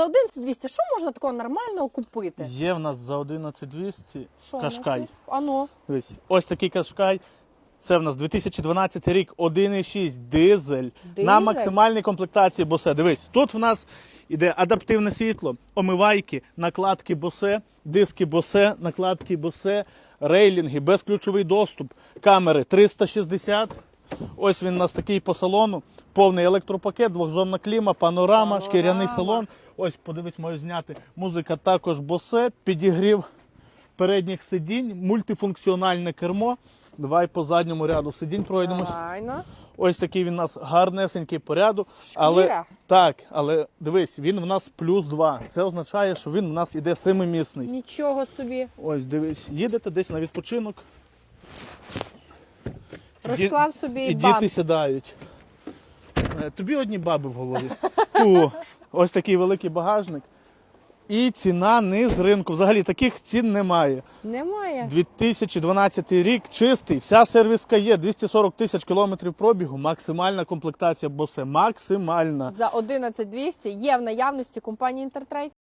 За 11200, що можна такого нормального купити? Є в нас за 11200 Що, ну, кашкай. Ано. Дивись, ось такий кашкай. Це в нас 2012 рік, 1,6 дизель, на максимальній комплектації босе. Дивись, тут в нас іде адаптивне світло, омивайки, накладки босе, диски босе, накладки босе, рейлінги, безключовий доступ, камери 360. Ось він у нас такий по салону, повний електропакет, двохзонна кліма, панорама, Панорама. шкіряний салон. Ось, подивись, можеш зняти. Музика також босе, підігрів передніх сидінь, мультифункціональне кермо. Давай по задньому ряду сидінь пройдемось. Ось такий він у нас гарнесенький по ряду. Але, Шкіра. так, але дивись, він в нас плюс 2. Це означає, що він в нас іде семимісний. Нічого собі. Ось дивись, їдете десь на відпочинок. Розклав собі І банк. діти сідають. Е, Тобі одні баби в голові. О, ось такий великий багажник. І ціна не з ринку. Взагалі таких цін немає. Немає. 2012 рік чистий, вся сервіска є, 240 тисяч кілометрів пробігу, максимальна комплектація босе, максимальна. За 11 200 є в наявності компанії Інтертрейд.